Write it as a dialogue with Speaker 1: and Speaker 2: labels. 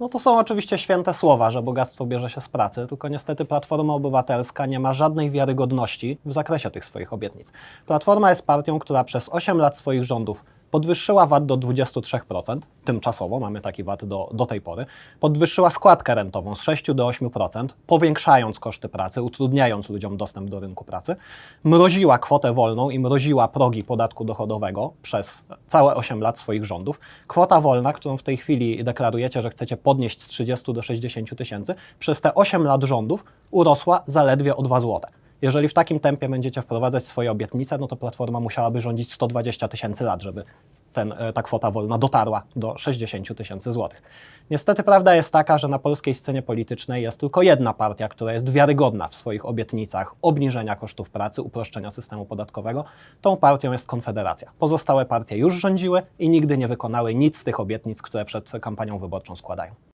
Speaker 1: No to są oczywiście święte słowa, że bogactwo bierze się z pracy, tylko niestety Platforma Obywatelska nie ma żadnej wiarygodności w zakresie tych swoich obietnic. Platforma jest partią, która przez 8 lat swoich rządów podwyższyła VAT do 23%, tymczasowo mamy taki VAT do, do tej pory, podwyższyła składkę rentową z 6 do 8%, powiększając koszty pracy, utrudniając ludziom dostęp do rynku pracy, mroziła kwotę wolną i mroziła progi podatku dochodowego przez całe 8 lat swoich rządów. Kwota wolna, którą w tej chwili deklarujecie, że chcecie podnieść z 30 do 60 tysięcy, przez te 8 lat rządów urosła zaledwie o 2 złote. Jeżeli w takim tempie będziecie wprowadzać swoje obietnice, no to Platforma musiałaby rządzić 120 tysięcy lat, żeby ten, e, ta kwota wolna dotarła do 60 tysięcy złotych. Niestety prawda jest taka, że na polskiej scenie politycznej jest tylko jedna partia, która jest wiarygodna w swoich obietnicach obniżenia kosztów pracy, uproszczenia systemu podatkowego. Tą partią jest Konfederacja. Pozostałe partie już rządziły i nigdy nie wykonały nic z tych obietnic, które przed kampanią wyborczą składają.